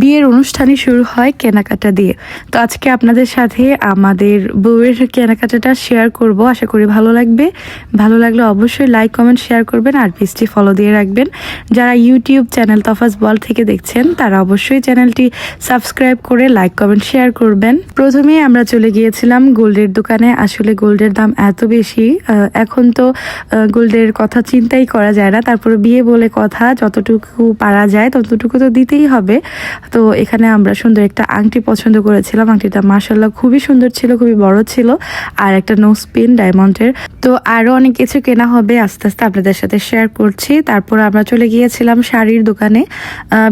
বিয়ের অনুষ্ঠানই শুরু হয় কেনাকাটা দিয়ে। তো আজকে আপনাদের সাথে আমাদের বউয়ের কেনাকাটাটা শেয়ার করব। আশা করি ভালো লাগবে। ভালো লাগলে অবশ্যই লাইক কমেন্ট শেয়ার করবেন আর পেজটি ফলো দিয়ে রাখবেন। যারা ইউটিউব চ্যানেল তফাজ বল থেকে দেখছেন, তারা অবশ্যই চ্যানেলটি সাবস্ক্রাইব করে লাইক কমেন্ট শেয়ার করবেন। প্রথমে আমরা চলে গিয়েছিলাম গোল্ডের দোকানে। আসলে গোল্ডের দাম এত বেশি এখন তো গোল্ডের কথা চিন্তাই করা যায় না। তারপরে বিয়ে বলে কথা, যতটুকু পারা যায় ততটুকু তো দিতেই হবে। তো এখানে আমরা সুন্দর একটা আংটি পছন্দ করেছিলাম। আংটিটা মার্শাল্লাহ খুবই সুন্দর ছিল, খুবই বড় ছিল আর একটা নো স্পিন ডায়মন্ডের তো আরও অনেক কিছু কেনা হবে আস্তে আস্তে আপনাদের সাথে শেয়ার করছি। তারপর আমরা চলে গিয়েছিলাম শাড়ির দোকানে।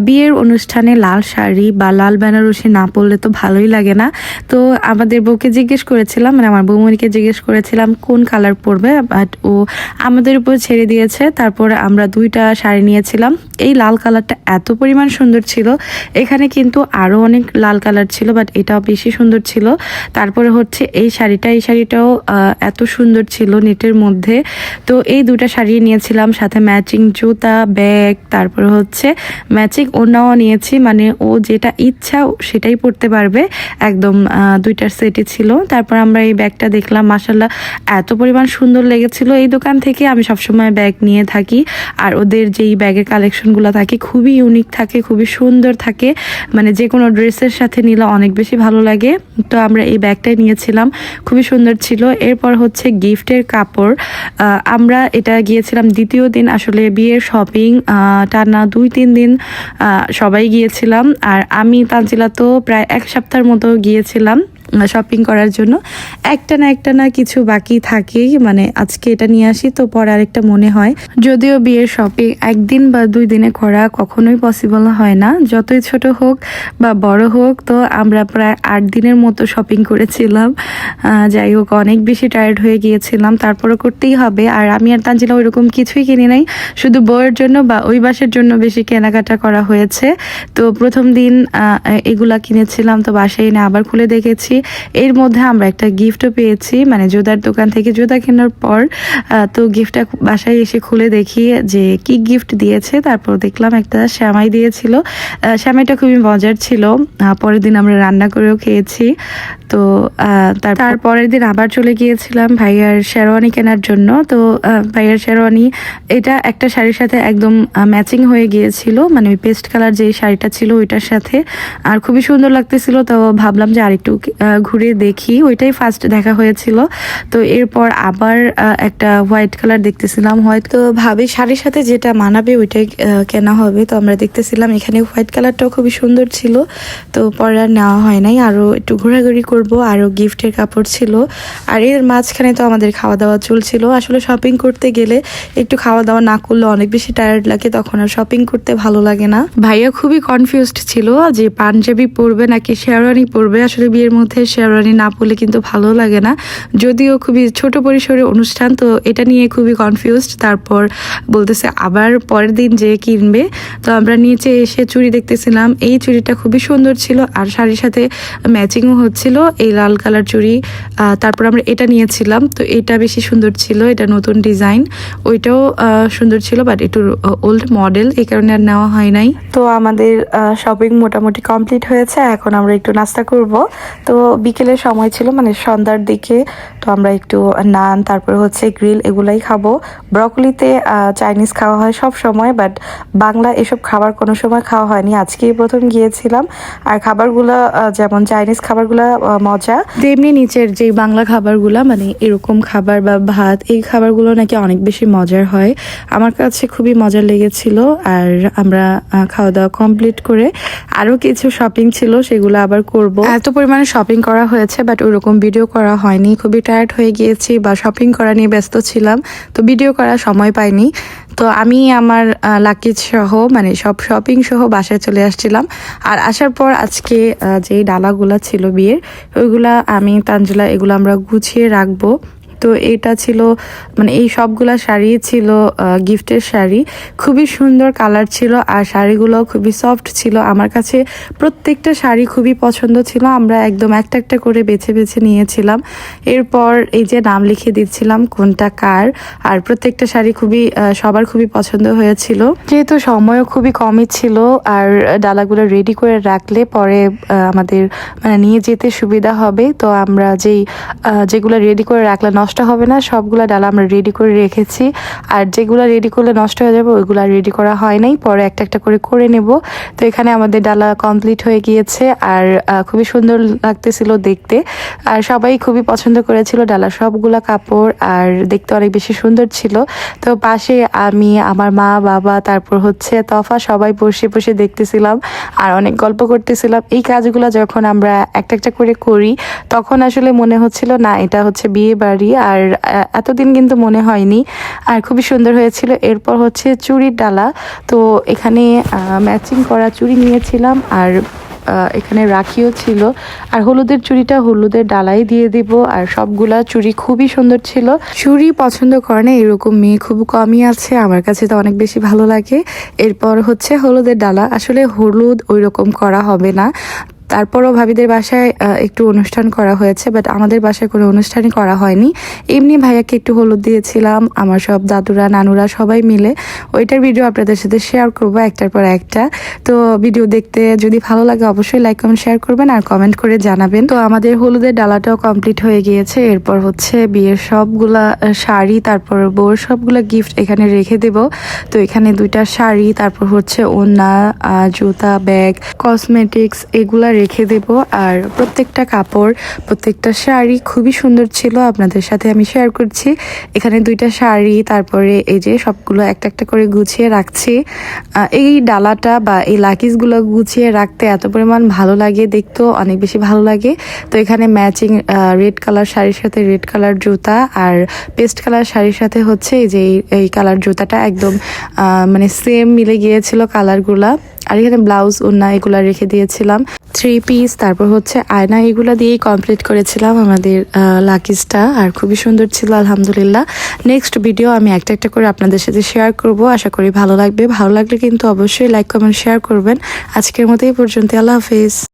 বিয়ের অনুষ্ঠানে লাল শাড়ি বা লাল বেনারসি না পরলে তো ভালোই লাগে না। তো আমাদের বউকে জিজ্ঞেস করেছিলাম মানে আমার বৌমনিকে জিজ্ঞেস করেছিলাম কোন কালার পরবে বাট ও আমাদের উপর ছেড়ে দিয়েছে। তারপর আমরা দুইটা শাড়ি নিয়েছিলাম। এই লাল কালারটা এত পরিমাণ সুন্দর ছিল এখানে কিন্তু আরও অনেক লাল কালার ছিল বাট এটাও বেশি সুন্দর ছিল। তারপরে হচ্ছে এই শাড়িটা, এই শাড়িটাও এত সুন্দর ছিল নেটের মধ্যে। তো এই দুটা শাড়ি নিয়েছিলাম, সাথে ম্যাচিং জুতা ব্যাগ তারপরে হচ্ছে ম্যাচিং ওনাও নিয়েছি মানে ও যেটা ইচ্ছা সেটাই পরতে পারবে। একদম দুইটার সেটই ছিল। তারপর আমরা এই ব্যাগটা দেখলাম মাসাল্লাহ এত পরিমাণ সুন্দর লেগেছিল। এই দোকান থেকে আমি সবসময় ব্যাগ নিয়ে থাকি, আর ওদের যেই ব্যাগের কালেকশনগুলো থাকে, খুবই ইউনিক থাকে, খুবই সুন্দর থাকে। মানে যে কোনো ড্রেসের সাথে নিলে অনেক বেশি ভালো লাগে। তো আমরা এই ব্যাগটাই নিয়েছিলাম। খুবই সুন্দর ছিল। এরপর হচ্ছে গিফটের কাপড়। আমরা এটা গিয়েছিলাম দ্বিতীয় দিন আসলে বিয়ের শপিং। টানা দুই, তিন দিন সবাই গিয়েছিলাম। আর আমি, তানজিলা তো প্রায় এক সপ্তাহের মতো গিয়েছিলাম। শপিং করার জন্য। একটা না একটা না কিছু বাকি থাকেই মানে আজকে এটা নিয়ে আসি, তো পরে আরেকটা মনে হয়। যদিও বিয়ের শপিং একদিন বা দুই দিনে করা কখনোই পসিবল হয় না। যতই ছোট হোক বা বড় হোক, তো আমরা প্রায় আট দিনের মতো শপিং করেছিলাম। যাই হোক, অনেক বেশি টায়ার্ড হয়ে গিয়েছিলাম। তারপরও করতেই হবে। আর আমি আর তানজিলা ওইরকম কিছুই কিনি নাই। শুধু বউয়ের জন্য বা ওই বাসের জন্য বেশি কেনাকাটা করা হয়েছে। তো প্রথম দিন এগুলা কিনেছিলাম, তো বাসায় এনে আবার খুলে দেখেছি। এর মধ্যে আমরা একটা গিফটও পেয়েছি। মানে জুতার দোকান থেকে জোদা কেনার পর তো গিফটটা বাসায় এসে খুলে দেখি যে কি গিফট দিয়েছে। তারপর দেখলাম একটা শ্যামাই দিয়েছিল। শ্যামাইটা খুবই মজার ছিল। পরের দিন আমরা রান্না করেও খেয়েছি। তো তারপরের দিন আবার চলে গিয়েছিলাম ভাইয়ার শেরওয়ানি কেনার জন্য। তো ভাইয়ার শেরওয়ানি, এটা একটা শাড়ির সাথে একদম ম্যাচিং হয়ে গিয়েছিল। মানে ওই পেস্ট কালার যে শাড়িটা ছিল ওইটার সাথে। আর খুবই সুন্দর লাগতেছিল, তো ভাবলাম যে আরেকটু ঘুরে দেখি ওইটাই ফার্স্ট দেখা হয়েছিল। তো এরপর আবার একটা হোয়াইট কালার দেখতেছিলাম হয়তো ভাবি শাড়ির সাথে যেটা মানাবে ওইটাই কেনা হবে। তো আমরা দেখতেছিলাম এখানে হোয়াইট কালারটাও খুবই সুন্দর ছিল। তো পরে আর নেওয়া হয় নাই। আরও একটু ঘোরাঘুরি করব আরও গিফটের কাপড় ছিল। আর এর মাঝখানে তো আমাদের খাওয়া দাওয়া চলছিল। আসলে শপিং করতে গেলে একটু খাওয়া দাওয়া না করলে অনেক বেশি টায়ার্ড লাগে তখন আর শপিং করতে ভালো লাগে না। ভাইয়া খুবই কনফিউজড ছিল যে পাঞ্জাবি পরবে নাকি শেরওয়ানি পরবে। আসলে বিয়ের মধ্যে শেরওয়ানি না পরলে কিন্তু ভালো লাগে না। যদিও খুবই ছোট পরিসরে অনুষ্ঠান, তো এটা নিয়ে খুবই কনফিউজড তারপর বলতেছে, আবার পরের দিন যে কিনবে। তো আমরা নিচে এসে চুড়ি দেখতেছিলাম। এই চুড়িটা খুবই সুন্দর ছিল আর শাড়ির সাথে ম্যাচিংও হচ্ছিল, এই লাল কালার চুড়ি। তারপর আমরা এটা নিয়েছিলাম, তো এটা বেশি সুন্দর ছিল, এটা নতুন ডিজাইন। ওইটাও সুন্দর ছিল বাট একটু ওল্ড মডেল এই কারণে আর নেওয়া হয় নাই। তো আমাদের শপিং মোটামুটি কমপ্লিট হয়েছে, এখন আমরা একটু নাস্তা করব। তো বিকেলের সময় ছিল মানে সন্ধ্যার দিকে। তো আমরা একটু নান তারপর হচ্ছে গ্রিল এগুলাই খাব। ব্রকলিতে চাইনিজ খাওয়া হয় সব সময় বাট বাংলা এসব খাবার কোনো সময় খাওয়া হয়নি। আজকেই প্রথম গিয়েছিলাম। আর খাবারগুলো যেমন চাইনিজ খাবারগুলো মজা। তেমনি নিচের যে বাংলা খাবারগুলো মানে এরকম খাবার বা ভাত এই খাবারগুলো নাকি অনেক বেশি মজার হয়। আমার কাছে খুবই মজার লেগেছিল আর আমরা খাওয়া দাওয়া কমপ্লিট করে আরও কিছু শপিং ছিল সেগুলো আবার করব। এত পরিমাণে শপিং করা হয়েছে বাট ওরকম ভিডিও করা হয়নি। খুবই টায়ার্ড হয়ে গিয়েছি বা শপিং করা নিয়ে ব্যস্ত ছিলাম, তো ভিডিও করার সময় পাইনি। তো আমি আমার লাকিজ সহ মানে সব শপিং সহ বাসায় চলে আসছিলাম। আর আসার পর আজকে যে ডালাগুলা ছিল বিয়ের, ওইগুলা আমি তাঞ্জলা এগুলো আমরা গুছিয়ে রাখব। তো এটা ছিল মানে এই সবগুলা শাড়ি ছিল গিফটের শাড়ি। খুবই সুন্দর কালার ছিল আর শাড়িগুলো খুবই সফট ছিল। আমার কাছে প্রত্যেকটা শাড়ি খুবই পছন্দ ছিল। আমরা একদম একটা একটা করে বেছে বেছে নিয়েছিলাম। এরপর এই যে নাম লিখে দিচ্ছিলাম, কোনটা কার? আর প্রত্যেকটা শাড়ি খুবই সবার খুবই পছন্দ হয়েছিল। যেহেতু সময়ও খুবই কমই ছিল আর ডালাগুলো রেডি করে রাখলে পরে আমাদের মানে নিয়ে যেতে সুবিধা হবে। তো আমরা যেই যেগুলো রেডি করে রাখলে নষ্ট হবে না, সবগুলো ডালা আমরা রেডি করে রেখেছি। আর যেগুলো রেডি করলে নষ্ট হয়ে যাবে, ওইগুলো রেডি করা হয় নাই। পরে একটা একটা করে করে নেব। তো এখানে আমাদের ডালা কমপ্লিট হয়ে গিয়েছে আর খুবই সুন্দর লাগতেছিল দেখতে। আর সবাই খুবই পছন্দ করেছিল ডালা সবগুলা কাপড় আর দেখতে অনেক বেশি সুন্দর ছিল। তো পাশে আমি, আমার মা, বাবা, তারপর হচ্ছে তফা, সবাই বসে বসে দেখতেছিলাম আর অনেক গল্প করতেছিলাম। এই কাজগুলো যখন আমরা একটা একটা করে করি, তখন আসলে মনে হচ্ছিল, না, এটা হচ্ছে বিয়ে বাড়ি আর এতদিন কিন্তু মনে হয়নি। আর খুবই সুন্দর হয়েছিল। এরপর হচ্ছে চুড়ির ডালা। তো এখানে ম্যাচিং করা চুড়ি নিয়েছিলাম আর এখানে রাখিও ছিল। আর হলুদের চুড়িটা হলুদের ডালাই দিয়ে দিব। আর সবগুলা চুড়ি খুবই সুন্দর ছিল। চুড়ি পছন্দ করে না এরকম মেয়ে খুব কমই আছে। আমার কাছে তো অনেক বেশি ভালো লাগে। এরপর হচ্ছে হলুদের ডালা। আসলে হলুদ ওই রকম করা হবে না। তারপরও ভাবিদের বাসায় একটু অনুষ্ঠান করা হয়েছে বাট আমাদের বাসায় কোনো অনুষ্ঠানই করা হয়নি। এমনি ভাইয়াকে একটু হলুদ দিয়েছিলাম আমার সব দাদুরা নানুরা সবাই মিলে। ওইটার ভিডিও আপনাদের সাথে শেয়ার করব একটার পর একটা। তো ভিডিও দেখতে যদি ভালো লাগে অবশ্যই লাইক কমেন্ট শেয়ার করবেন আর কমেন্ট করে জানাবেন। তো আমাদের হলুদের ডালাটাও কমপ্লিট হয়ে গিয়েছে। এরপর হচ্ছে বিয়ের সবগুলা শাড়ি তারপর বউর সবগুলা গিফট এখানে রেখে দেব। তো এখানে দুইটা শাড়ি তারপর হচ্ছে আহ, জুতা ব্যাগ কসমেটিক্স এগুলা রেখে দেব। আর প্রত্যেকটা কাপড়, প্রত্যেকটা শাড়ি খুবই সুন্দর ছিল। আপনাদের সাথে আমি শেয়ার করছি। এখানে দুইটা শাড়ি, তারপরে এই যে সবগুলো একটা একটা করে গুছিয়ে রাখছি। এই ডালাটা বা এই লাকিসগুলো গুছিয়ে রাখতে এত পরিমাণ ভালো লাগে দেখতেও, অনেক বেশি ভালো লাগে। তো এখানে ম্যাচিং রেড কালার শাড়ির সাথে রেড কালার জুতা আর পেস্ট কালার শাড়ির সাথে হচ্ছে এই যে এই- কালার জুতাটা একদম মানে সেম মিলে গিয়েছিল কালারগুলা আর এখানে ব্লাউজ ওনা এগুলা রেখে দিয়েছিলাম। থ্রি পিস তারপর হচ্ছে আয়না, এগুলা দিয়েই কমপ্লিট করেছিলাম আমাদের লাকিজটা আর খুবই সুন্দর ছিল, আলহামদুলিল্লাহ। নেক্সট ভিডিও আমি একটা একটা করে আপনাদের সাথে শেয়ার করব, আশা করি ভালো লাগবে। ভালো লাগলে কিন্তু অবশ্যই লাইক কমেন্ট শেয়ার করবেন। আজকের মতো এই পর্যন্ত আল্লাহ হাফিজ।